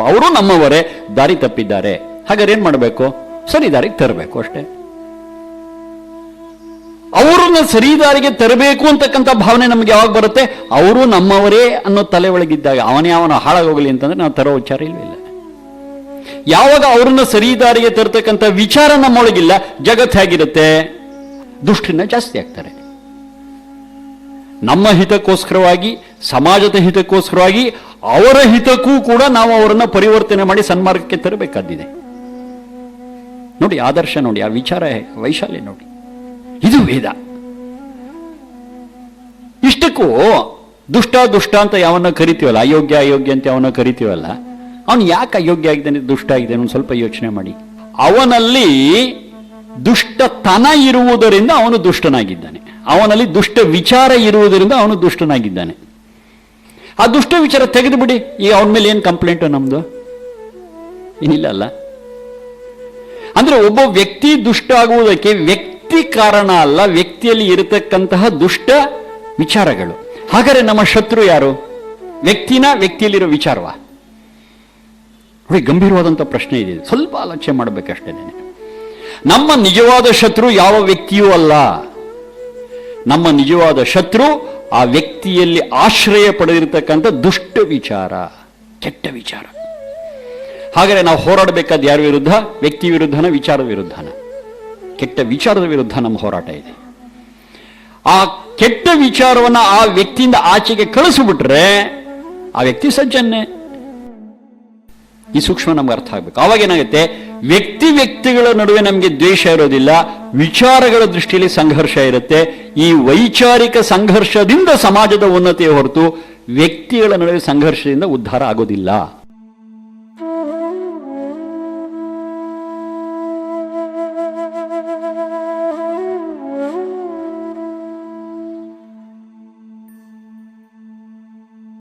ಅವರು ನಮ್ಮವರೇ, ದಾರಿ ತಪ್ಪಿದ್ದಾರೆ. ಹಾಗಾದ್ರೆ ಏನ್ ಮಾಡಬೇಕು? ಸರಿ ದಾರಿಗೆ ತರಬೇಕು ಅಷ್ಟೇ. ಅವರನ್ನ ಸರಿ ದಾರಿಗೆ ತರಬೇಕು ಅಂತಕ್ಕಂಥ ಭಾವನೆ ನಮ್ಗೆ ಯಾವಾಗ ಬರುತ್ತೆ? ಅವರು ನಮ್ಮವರೇ ಅನ್ನೋ ತಲೆ ಒಳಗಿದ್ದಾಗ, ಅವನೇ ಅವನ ಹಾಳಾಗೋಗಲಿ ಅಂತಂದ್ರೆ ನಾವು ತರೋ ವಿಚಾರ ಇಲ್ಲ ಯಾವಾಗ ಅವ್ರನ್ನ ಸರಿ ದಾರಿಗೆ ತರ್ತಕ್ಕಂಥ ವಿಚಾರ ನಮ್ಮೊಳಗಿಲ್ಲ ಜಗತ್ತು ಹೇಗಿರುತ್ತೆ? ದುಷ್ಟಿನ ಜಾಸ್ತಿ ಆಗ್ತಾರೆ. ನಮ್ಮ ಹಿತಕ್ಕೋಸ್ಕರವಾಗಿ ಸಮಾಜದ ಹಿತಕ್ಕೋಸ್ಕರವಾಗಿ ಅವರ ಹಿತಕ್ಕೂ ಕೂಡ ನಾವು ಅವರನ್ನು ಪರಿವರ್ತನೆ ಮಾಡಿ ಸನ್ಮಾರ್ಗಕ್ಕೆ ತರಬೇಕಾದಿದೆ ನೋಡಿ ಆದರ್ಶ ನೋಡಿ, ಆ ವಿಚಾರ ವೈಶಾಲ್ಯ ನೋಡಿ. ಇದು ವೇದ. ಇಷ್ಟಕ್ಕೂ ದುಷ್ಟ ದುಷ್ಟ ಅಂತ ಯಾವನ್ನ ಕರಿತೀವಲ್ಲ, ಅಯೋಗ್ಯ ಅಯೋಗ್ಯ ಅಂತ ಯಾವನ್ನ ಕರಿತೀವಲ್ಲ, ಅವನು ಯಾಕೆ ಅಯೋಗ್ಯ ಆಗಿದ್ದಾನೆ, ದುಷ್ಟ ಆಗಿದ್ದಾನೆ ಒಂದು ಸ್ವಲ್ಪ ಯೋಚನೆ ಮಾಡಿ. ಅವನಲ್ಲಿ ದುಷ್ಟತನ ಇರುವುದರಿಂದ ಅವನು ದುಷ್ಟನಾಗಿದ್ದಾನೆ. ಅವನಲ್ಲಿ ದುಷ್ಟ ವಿಚಾರ ಇರುವುದರಿಂದ ಅವನು ದುಷ್ಟನಾಗಿದ್ದಾನೆ. ಆ ದುಷ್ಟ ವಿಚಾರ ತೆಗೆದು ಬಿಡಿ ಈಗ ಅವನ ಮೇಲೆ ಏನು ಕಂಪ್ಲೇಂಟು ನಮ್ದು? ಏನಿಲ್ಲ ಅಲ್ಲ. ಅಂದ್ರೆ ಒಬ್ಬ ವ್ಯಕ್ತಿ ದುಷ್ಟ ಆಗುವುದಕ್ಕೆ ವ್ಯಕ್ತಿ ಕಾರಣ ಅಲ್ಲ, ವ್ಯಕ್ತಿಯಲ್ಲಿ ಇರತಕ್ಕಂತಹ ದುಷ್ಟ ವಿಚಾರಗಳು. ಹಾಗಾದ್ರೆ ನಮ್ಮ ಶತ್ರು ಯಾರು? ವ್ಯಕ್ತಿನ ವ್ಯಕ್ತಿಯಲ್ಲಿರೋ ವಿಚಾರವಾ? ನೋಡಿ ಗಂಭೀರವಾದಂಥ ಪ್ರಶ್ನೆ ಇದೆ. ಸ್ವಲ್ಪ ಆಲೋಚನೆ ಮಾಡಬೇಕಷ್ಟೇ ನಮ್ಮ ನಿಜವಾದ ಶತ್ರು ಯಾವ ವ್ಯಕ್ತಿಯೂ ಅಲ್ಲ. ನಮ್ಮ ನಿಜವಾದ ಶತ್ರು ಆ ವ್ಯಕ್ತಿಯಲ್ಲಿ ಆಶ್ರಯ ಪಡೆದಿರತಕ್ಕಂಥ ದುಷ್ಟ ವಿಚಾರ, ಕೆಟ್ಟ ವಿಚಾರ. ಹಾಗಾದ್ರೆ ನಾವು ಹೋರಾಡಬೇಕಾದ ಯಾರ ವಿರುದ್ಧ? ವ್ಯಕ್ತಿ ವಿರುದ್ಧನ, ವಿಚಾರ ವಿರುದ್ಧನ. ಕೆಟ್ಟ ವಿಚಾರದ ವಿರುದ್ಧ ನಮ್ಮ ಹೋರಾಟ ಇದೆ. ಆ ಕೆಟ್ಟ ವಿಚಾರವನ್ನ ಆ ವ್ಯಕ್ತಿಯಿಂದ ಆಚೆಗೆ ಕಳಿಸ್ಬಿಟ್ರೆ ಆ ವ್ಯಕ್ತಿ ಸಜ್ಜನ್ನೇ. ಈ ಸೂಕ್ಷ್ಮ ನಮ್ಗೆ ಅರ್ಥ ಆಗ್ಬೇಕು. ಅವಾಗ ಏನಾಗುತ್ತೆ? ವ್ಯಕ್ತಿ ವ್ಯಕ್ತಿಗಳ ನಡುವೆ ನಮಗೆ ದ್ವೇಷ ಇರೋದಿಲ್ಲ, ವಿಚಾರಗಳ ದೃಷ್ಟಿಯಲ್ಲಿ ಸಂಘರ್ಷ ಇರುತ್ತೆ. ಈ ವೈಚಾರಿಕ ಸಂಘರ್ಷದಿಂದ ಸಮಾಜದ ಉನ್ನತಿಯ ಹೊರತು ವ್ಯಕ್ತಿಗಳ ನಡುವೆ ಸಂಘರ್ಷದಿಂದ ಉದ್ಧಾರ ಆಗೋದಿಲ್ಲ.